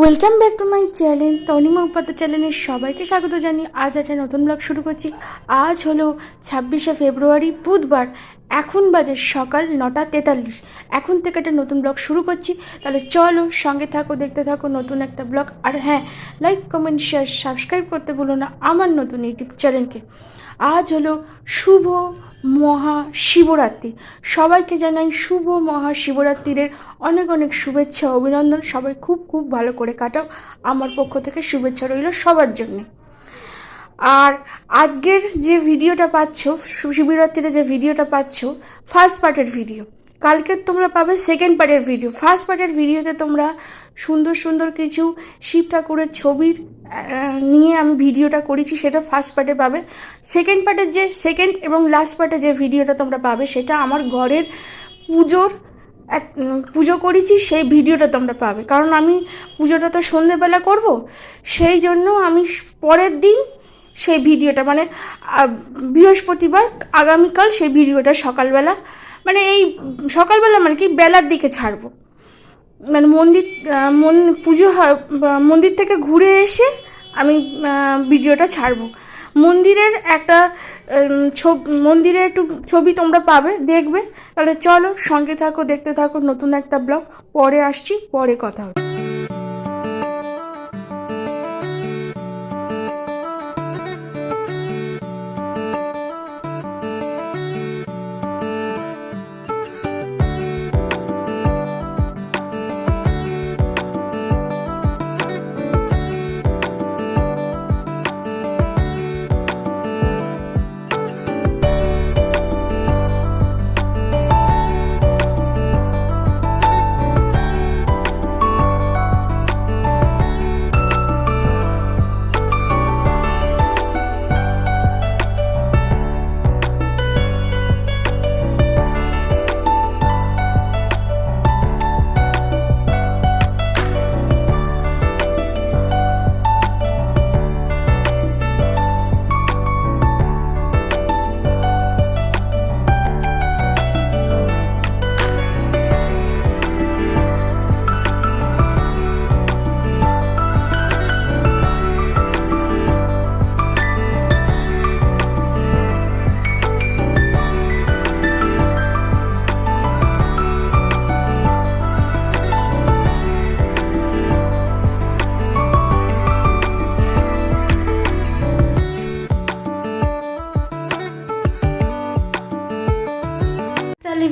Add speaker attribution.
Speaker 1: Welcome back to my channel Tanima Upadhyay চ্যানেলের সবাইকে স্বাগত জানি আজ একটা নতুন ব্লগ শুরু করছি। আজ হলো ছাব্বিশে ফেব্রুয়ারি, বুধবার, এখন বাজে সকাল নটা তেতাল্লিশ। এখন থেকে একটা নতুন ব্লগ শুরু করছি। তাহলে চলো সঙ্গে থাকো, দেখতে থাকো নতুন একটা ব্লগ আর হ্যাঁ লাইক কমেন্ট শেয়ার সাবস্ক্রাইব করতে ভুলো না আমার নতুন ইউটিউব চ্যানেলকে আজ হলো শুভ মহা শিবরাত্রি সবাইকে জানাই শুভ মহা শিবরাত্রির অনেক অনেক শুভেচ্ছা, অভিনন্দন। সবাই খুব খুব ভালো করে কাটাও। আমার পক্ষ থেকে শুভেচ্ছা রইল সবার জন্যে। আর আজকের যে ভিডিওটা পাচ্ছ, শিবরাত্রির যে ভিডিওটা পাচ্ছ ফার্স্ট পার্টের ভিডিও কালকে তোমরা পাবে সেকেন্ড পার্টের ভিডিও ফার্স্ট পার্টের ভিডিওতে তোমরা সুন্দর সুন্দর কিছু শিব ঠাকুরের ছবির নিয়ে আমি ভিডিওটা করেছি, সেটা ফার্স্ট পার্টে পাবে। সেকেন্ড পার্টের যে সেকেন্ড এবং লাস্ট পার্টে যে ভিডিওটা তোমরা পাবে, সেটা আমার ঘরের পুজোর এক পুজো করেছি, সেই ভিডিওটা তোমরা পাবে। কারণ আমি পুজোটা তো সন্ধেবেলা করব, সেই জন্য আমি পরের দিন সেই ভিডিওটা মানে বৃহস্পতিবার, আগামীকাল সেই ভিডিওটা সকালবেলা মানে এই সকালবেলা মানে কি বেলার দিকে ছাড়বো। মানে মন্দির মন, পুজো হয় মন্দির থেকে ঘুরে এসে আমি ভিডিওটা ছাড়বো। মন্দিরের একটা ছবি, মন্দিরের একটু ছবি তোমরা পাবে, দেখবে। তাহলে চলো সঙ্গে থাকো, দেখতে থাকো নতুন একটা ব্লগ। পরে আসছি, পরে কথা হবে